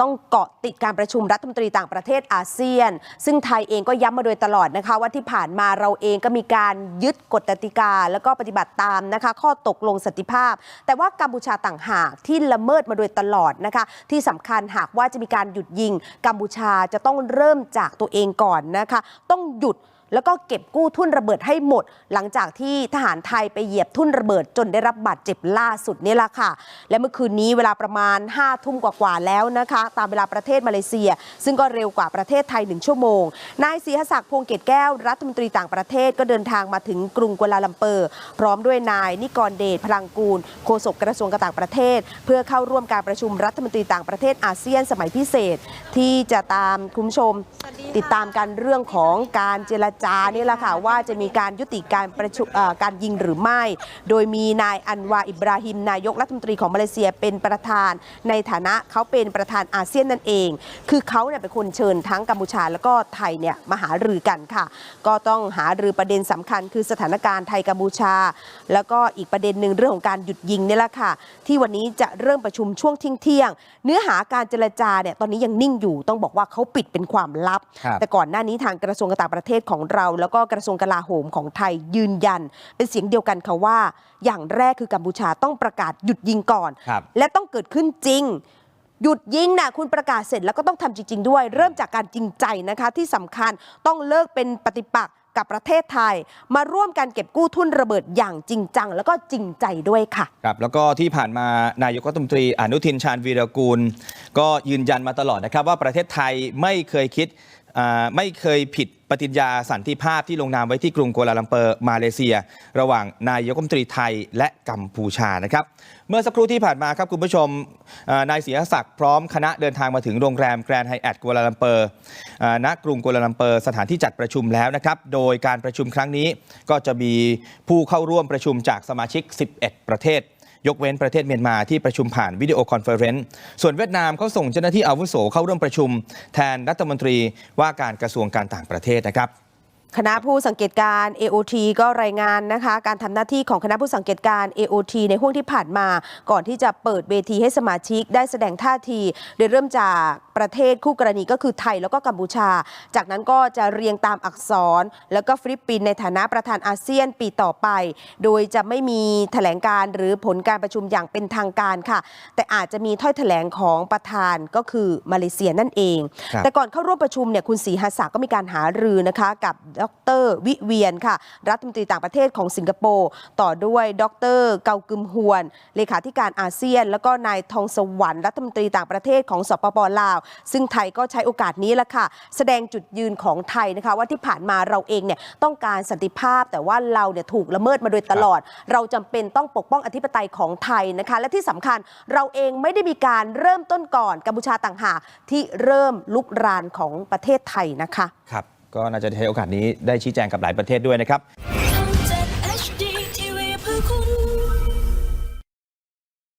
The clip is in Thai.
ต้องเกาะติดการประชุมรัฐมนตรีต่างประเทศอาเซียน ซึ่งไทยเองก็ย้ำมาโดยตลอดนะคะ ว่าที่ผ่านมาเราเองก็มีการยึดกฎกติกา แล้วก็ปฏิบัติตามนะคะ ข้อตกลงสันติภาพ แต่ว่ากัมพูชาต่างหากที่ละเมิดมาโดยตลอดนะคะ ที่สำคัญหากว่าจะมีการหยุดยิง กัมพูชาจะต้องเริ่มจากตัวเองก่อนนะคะ ต้องหยุด แล้วก็เก็บกู้ทุ่นระเบิดให้หมด หลังจากที่ทหารไทยไปเหยียบทุ่นระเบิดจนได้รับบาดเจ็บล่าสุดนี่แหละค่ะ และเมื่อคืนนี้เวลาประมาณ5ทุ่มกว่าๆแล้วนะคะ ตามเวลาประเทศมาเลเซีย ซึ่งก็เร็วกว่าประเทศไทย1ชั่วโมง นายศรีหศักดิ์พงเกตแก้วรัฐมนตรีต่างประเทศก็เดินทางมาถึงกรุงกัวลาลัมเปอร์ พร้อมด้วยนายนิกรเดชพลังกูลโฆษกกระทรวงการต่างประเทศ เพื่อเข้าร่วมการประชุมรัฐมนตรีต่างประเทศอาเซียนสมัยพิเศษ ที่จะตามคุณชม ติดตามกันเรื่องของการเจรจานี่แหละค่ะว่าจะมีการยุติการประชุมเอ่อการยิงหรือไม่ โดยมีนายอันวาอิบราฮิมนายกรัฐมนตรีของมาเลเซียเป็นประธาน ในฐานะเขาเป็นประธานอาเซียนนั่นเอง คือเขาเนี่ยเป็นคนเชิญทั้งกัมพูชาแล้วก็ไทยเนี่ยมาหารือกันค่ะ ก็ต้องหารือประเด็นสำคัญ คือสถานการณ์ไทยกัมพูชา แล้วก็อีกประเด็นหนึ่งเรื่องของการหยุดยิงนี่แหละค่ะ ที่วันนี้จะเริ่มประชุมช่วงเที่ยงๆเนื้อหาการเจรจาเนี่ยตอนนี้ยังนิ่งอยู่ ต้องบอกว่าเขาปิดเป็นความลับครับแต่ก่อนหน้านี้ทางกระทรวงการต่างประเทศของเราแล้วก็กระทรวงกลาโหมของไทยยืนยัน เป็นเสียงเดียวกันค่ะว่า อย่างแรกคือกัมพูชาต้องประกาศหยุดยิงก่อนครับและต้องเกิดขึ้นจริงหยุดยิงนะคุณประกาศเสร็จแล้วก็ต้องทำจริง ๆ ด้วย เริ่มจากการจริงใจนะคะ ที่สำคัญต้องเลิกเป็นปฏิปักษ์กับประเทศไทย มาร่วมกันเก็บกู้ทุนระเบิดอย่างจริงจัง แล้วก็จริงใจด้วยค่ะครับแล้วก็ที่ผ่านมานายกรัฐมนตรีอนุทินชาญวีรกูล ก็ยืนยันมาตลอดนะครับว่าประเทศไทยไม่เคยคิดอ่า ไม่เคยผิดปฏิญญาสันติภาพที่ลงนามไว้ที่กรุงกัวลาลัมเปอร์มาเลเซีย ระหว่างนายกรัฐมนตรีไทยและกัมพูชานะครับ เมื่อสักครู่ที่ผ่านมาครับคุณผู้ชมนายศรียศักดิ์พร้อมคณะเดินทางมาถึงโรงแรมแกรนด์ไฮแอทกัวลาลัมเปอร์ณกรุงกัวลาลัมเปอร์สถานที่จัดประชุมแล้วนะครับ โดยการประชุมครั้งนี้ก็จะมีผู้เข้าร่วมประชุมจากสมาชิก 11 ประเทศ ยกเว้นประเทศเมียนมาที่ประชุมผ่านวิดีโอคอนเฟอเรนซ์ส่วนเวียดนามเขาส่งเจ้าหน้าที่อาวุโสเข้าร่วมประชุม แทนรัฐมนตรีว่าการกระทรวงการต่างประเทศนะครับ คณะผู้สังเกตการ AOT ก็รายงานนะคะ การทำหน้าที่ของคณะผู้สังเกตการ AOT ในห่วงที่ผ่านมา ก่อนที่จะเปิดเวทีให้สมาชิกได้แสดงท่าที โดยเริ่มจากประเทศคู่กรณีก็คือไทยแล้วก็กัมพูชา จากนั้นก็จะเรียงตามอักษร แล้วก็ฟิลิปปินส์ในฐานะประธานอาเซียนปีต่อไป โดยจะไม่มีแถลงการหรือผลการประชุมอย่างเป็นทางการค่ะ แต่อาจจะมีถ้อยแถลงของประธานก็คือมาเลเซียนั่นเองครับแต่ก่อนเข้าร่วมประชุมเนี่ยคุณศรีหัสสาก็มีการหารือนะคะกับดรวิเวียนค่ะ รัฐมนตรีต่างประเทศของสิงคโปร์ ต่อด้วยดรเกากึมฮวน เลขาธิการอาเซียน แล้วก็นายทองสวรรค์รัฐมนตรีต่างประเทศของสปปลาว ซึ่งไทยก็ใช้โอกาสนี้ละค่ะ แสดงจุดยืนของไทยนะคะว่าที่ผ่านมาเราเองเนี่ยต้องการสันติภาพ แต่ว่าเราเนี่ยถูกละเมิดมาโดยตลอด เราจำเป็นต้องปกป้องอธิปไตยของไทยนะคะ และที่สำคัญเราเองไม่ได้มีการเริ่มต้นก่อนกัมพูชาต่างหากที่เริ่มลุกรานของประเทศไทยนะคะ ครับ ก็น่าจะใช้โอกาสนี้ได้ชี้แจงกับหลายประเทศด้วยนะครับ